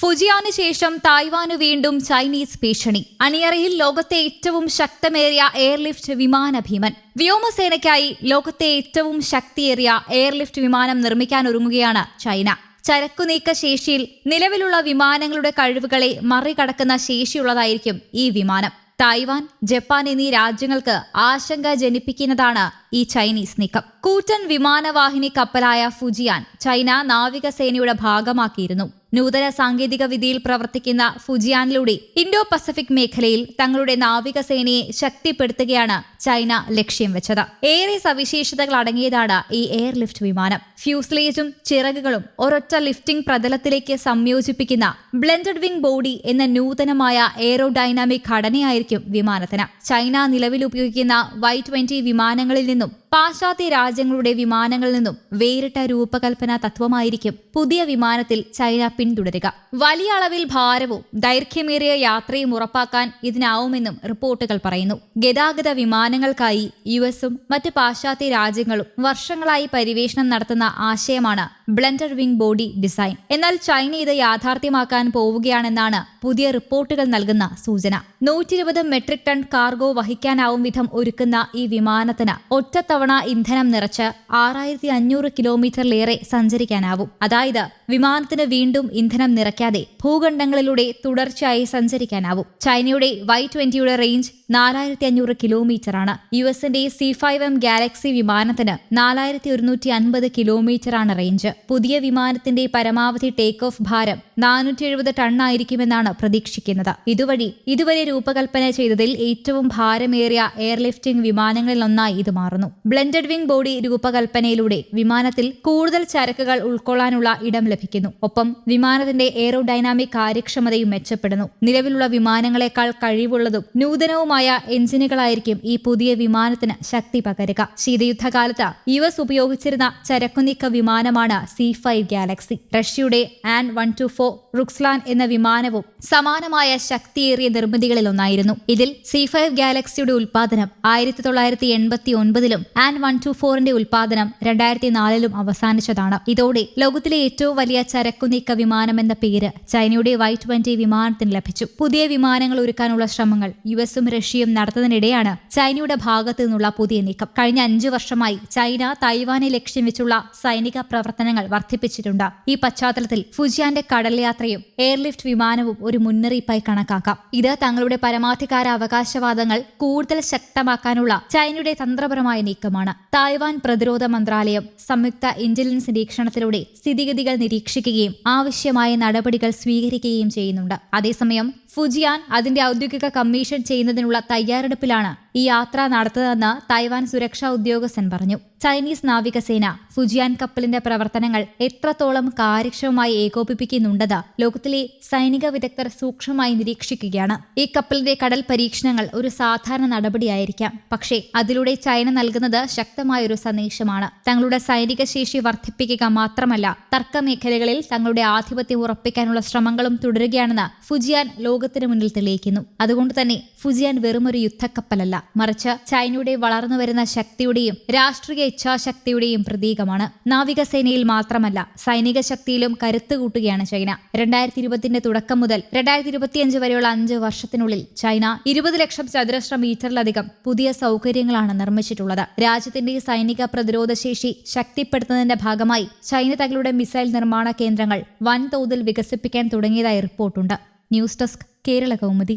ഫുജിയാന് ശേഷം തായ്വാന് വീണ്ടും ചൈനീസ് ഭീഷണി. അണിയറയിൽ ലോകത്തെ ഏറ്റവും ശക്തമേറിയ എയർലിഫ്റ്റ് വിമാന ഭീമൻ. വ്യോമസേനയ്ക്കായി ലോകത്തെ ഏറ്റവും ശക്തിയേറിയ എയർലിഫ്റ്റ് വിമാനം നിർമ്മിക്കാൻ ഒരുങ്ങുകയാണ് ചൈന. ചരക്കുനീക്ക ശേഷിയിൽ നിലവിലുള്ള വിമാനങ്ങളുടെ കഴിവുകളെ മറികടക്കുന്ന ശേഷിയുള്ളതായിരിക്കും ഈ വിമാനം. തായ്വാൻ ജപ്പാൻ എന്നീ രാജ്യങ്ങൾക്ക് ആശങ്ക ജനിപ്പിക്കുന്നതാണ് ഈ ചൈനീസ് നീക്കം. കൂറ്റൻ വിമാനവാഹിനി കപ്പലായ ഫുജിയാൻ ചൈന നാവികസേനയുടെ ഭാഗമാക്കിയിരുന്നു. നൂതന സാങ്കേതിക വിദ്യയിൽ പ്രവർത്തിക്കുന്ന ഫുജിയാനിലൂടെ ഇൻഡോ പസഫിക് മേഖലയിൽ തങ്ങളുടെ നാവികസേനയെ ശക്തിപ്പെടുത്തുകയാണ് ചൈന ലക്ഷ്യം വെച്ചത്. ഏറെ സവിശേഷതകൾ അടങ്ങിയതാണ് ഈ എയർലിഫ്റ്റ് വിമാനം. ഫ്യൂസ്ലേജും ചിറകുകളും ഒരൊറ്റ ലിഫ്റ്റിംഗ് പ്രതലത്തിലേക്ക് സംയോജിപ്പിക്കുന്ന ബ്ലെൻഡഡ് വിംഗ് ബോഡി എന്ന നൂതനമായ എയറോഡൈനാമിക് ഘടനയായിരിക്കും വിമാനത്തിന്. ചൈന നിലവിൽ ഉപയോഗിക്കുന്ന വൈ ട്വന്റി വിമാനങ്ങളിൽ നിന്നും പാശ്ചാത്യ രാജ്യങ്ങളുടെ വിമാനങ്ങളിൽ നിന്നും വേറിട്ട രൂപകൽപ്പന തത്വമായിരിക്കും പുതിയ വിമാനത്തിൽ ചൈന പിന്തുടരുക. വലിയ അളവിൽ ഭാരവും ദൈർഘ്യമേറിയ യാത്രയും ഉറപ്പാക്കാൻ ഇതിനാവുമെന്നും റിപ്പോർട്ടുകൾ പറയുന്നു. ഗതാഗത വിമാനങ്ങൾക്കായി യു എസും മറ്റ് പാശ്ചാത്യ രാജ്യങ്ങളും വർഷങ്ങളായി പര്യവേഷണം നടത്തുന്ന ആശയമാണ് ബ്ലൻഡർ വിംഗ് ബോഡി ഡിസൈൻ. എന്നാൽ ചൈന ഇത് യാഥാർത്ഥ്യമാക്കാൻ പോവുകയാണെന്നാണ് പുതിയ റിപ്പോർട്ടുകൾ നൽകുന്ന സൂചന. നൂറ്റി ഇരുപത് മെട്രിക് ടൺ കാർഗോ വഹിക്കാനാവും വിധം ഒരുക്കുന്ന ഈ വിമാനത്തിന് ഒറ്റത്തവണ ഇന്ധനം നിറച്ച് ആറായിരത്തി അഞ്ഞൂറ് കിലോമീറ്ററിലേറെ സഞ്ചരിക്കാനാവും. അതായത് വിമാനത്തിന് വീണ്ടും ഇന്ധനം നിറയ്ക്കാതെ ഭൂഖണ്ഡങ്ങളിലൂടെ തുടർച്ചയായി സഞ്ചരിക്കാനാവും. ചൈനയുടെ വൈ ട്വന്റിയുടെ റേഞ്ച് നാലായിരത്തി അഞ്ഞൂറ് കിലോമീറ്ററാണ്. യു എസിന്റെ സി ഫൈവ് എം ഗാലക്സി വിമാനത്തിന് നാലായിരത്തി ഒരുന്നൂറ്റി അൻപത് കിലോമീറ്ററാണ് റേഞ്ച്. പുതിയ വിമാനത്തിന്റെ പരമാവധി ടേക്ക് ഓഫ് ഭാരം നാനൂറ്റി എഴുപത് ടണ്ണായിരിക്കുമെന്നാണ് പ്രതീക്ഷിക്കുന്നത്. ഇതുവഴി ഇതുവരെ രൂപകൽപ്പന ചെയ്തതിൽ ഏറ്റവും ഭാരമേറിയ എയർലിഫ്റ്റിംഗ് വിമാനങ്ങളിലൊന്നായി ഇത് മാറുന്നു. ബ്ലെൻഡഡ് വിംഗ് ബോഡി രൂപകൽപ്പനയിലൂടെ വിമാനത്തിൽ കൂടുതൽ ചരക്കുകൾ ഉൾക്കൊള്ളാനുള്ള ഇടം ലഭിക്കുന്നു. ഒപ്പം വിമാനത്തിന്റെ എയറോഡൈനാമിക് കാര്യക്ഷമതയും മെച്ചപ്പെടുന്നു. നിലവിലുള്ള വിമാനങ്ങളെക്കാൾ കഴിവുള്ളതും നൂതനവുമായ എഞ്ചിനുകളായിരിക്കും ഈ പുതിയ വിമാനത്തിന് ശക്തി പകരുക. ശീതയുദ്ധകാലത്ത് യു എസ് ഉപയോഗിച്ചിരുന്ന ചരക്കുനീക്ക വിമാനമാണ് സി ഫൈവ് ഗാലക്സി. റഷ്യയുടെ An one two four Ruslan എന്ന വിമാനവും സമാനമായ ശക്തിയേറിയ നിർമ്മിതികളിലൊന്നായിരുന്നു ഇതിൽ സി ഫൈവ് ഗാലക്സിയുടെ ഉൽപാദനം ആയിരത്തി തൊള്ളായിരത്തി എൺപത്തി ഒൻപതിലും ആൻ വൺ ടു ഫോറിന്റെ ഉൽപാദനം രണ്ടായിരത്തി നാലിലും അവസാനിച്ചതാണ്. ഇതോടെ ലോകത്തിലെ ഏറ്റവും വലിയ ചരക്കുനീക്ക വിമാനം എന്ന പേര് ചൈനയുടെ വൈ ട്വന്റി വിമാനത്തിന് ലഭിച്ചു. പുതിയ വിമാനങ്ങൾ ഒരുക്കാനുള്ള ശ്രമങ്ങൾ യു എസും റഷ്യയും നടത്തുന്നതിനിടെയാണ് ചൈനയുടെ ഭാഗത്തു നിന്നുള്ള പുതിയ നീക്കം. കഴിഞ്ഞ അഞ്ചു വർഷമായി ചൈന തൈവാനെ ലക്ഷ്യം വെച്ചുള്ള സൈനിക പ്രവർത്തനങ്ങൾ വർദ്ധിപ്പിച്ചിട്ടുണ്ട്. ഈ പശ്ചാത്തലത്തിൽ ഫുജിയാന്റെ കടൽ യാത്രയും എയർലിഫ്റ്റ് വിമാനവും ഒരു മുന്നറിയിപ്പായി കണക്കാക്കാം. ഇത് തങ്ങളുടെ പരമാധികാര അവകാശവാദങ്ങൾ കൂടുതൽ ശക്തമാക്കാനുള്ള ചൈനയുടെ തന്ത്രപരമായ നീക്കമാണ്. തായ്വാൻ പ്രതിരോധ മന്ത്രാലയം സംയുക്ത ഇന്റലിജൻസ് നിരീക്ഷണത്തിലൂടെ സ്ഥിതിഗതികൾ നിരീക്ഷിക്കുകയും ആവശ്യമായ നടപടികൾ സ്വീകരിക്കുകയും ചെയ്യുന്നുണ്ട്. അതേസമയം ഫുജിയാൻ അതിന്റെ ഔദ്യോഗിക കമ്മീഷൻ ചെയ്യുന്നതിനുള്ള തയ്യാറെടുപ്പിലാണ് ഈ യാത്ര നടത്തുന്നതെന്ന് തായ്വാൻ സുരക്ഷാ ഉദ്യോഗസ്ഥൻ പറഞ്ഞു. ചൈനീസ് നാവികസേന ഫുജിയാൻ കപ്പലിന്റെ പ്രവർത്തനങ്ങൾ എത്രത്തോളം കാര്യക്ഷമമായി ഏകോപിപ്പിക്കുന്നുണ്ടെന്ന് ലോകത്തിലെ സൈനിക വിദഗ്ധർ സൂക്ഷ്മമായി നിരീക്ഷിക്കുകയാണ്. ഈ കപ്പലിന്റെ കടൽ പരീക്ഷണങ്ങൾ ഒരു സാധാരണ നടപടിയായിരിക്കാം. പക്ഷേ അതിലൂടെ ചൈന നൽകുന്നത് ശക്തമായ ഒരു സന്ദേശമാണ്. തങ്ങളുടെ സൈനിക ശേഷി വർദ്ധിപ്പിക്കുക മാത്രമല്ല തർക്ക മേഖലകളിൽ തങ്ങളുടെ ആധിപത്യം ഉറപ്പിക്കാനുള്ള ശ്രമങ്ങളും തുടരുകയാണെന്ന് ഫുജിയാൻ ലോകത്തിന് മുന്നിൽ തെളിയിക്കുന്നു. അതുകൊണ്ട് തന്നെ ഫുജിയാൻ വെറുമൊരു യുദ്ധക്കപ്പലല്ല. മറിച്ച് ചൈനയുടെ വളർന്നുവരുന്ന ശക്തിയുടെയും രാഷ്ട്രീയ ഇച്ഛാശക്തിയുടെയും പ്രതീകമാണ്. നാവികസേനയിൽ മാത്രമല്ല സൈനിക ശക്തിയിലും കരുത്ത് കൂട്ടുകയാണ് ചൈന. രണ്ടായിരത്തി ഇരുപത്തിന്റെ തുടക്കം മുതൽ രണ്ടായിരത്തി ഇരുപത്തിയഞ്ച് വരെയുള്ള അഞ്ച് വർഷത്തിനുള്ളിൽ ചൈന ഇരുപത് ലക്ഷം ചതുരശ്ര മീറ്ററിലധികം പുതിയ സൗകര്യങ്ങളാണ് നിർമ്മിച്ചിട്ടുള്ളത്. രാജ്യത്തിന്റെ സൈനിക പ്രതിരോധ ശേഷി ശക്തിപ്പെടുത്തുന്നതിന്റെ ഭാഗമായി ചൈന തങ്ങളുടെ മിസൈൽ നിർമ്മാണ കേന്ദ്രങ്ങൾ വൻതോതിൽ വികസിപ്പിക്കാൻ തുടങ്ങിയതായി റിപ്പോർട്ടുണ്ട്. News desk Kerala Kaumudi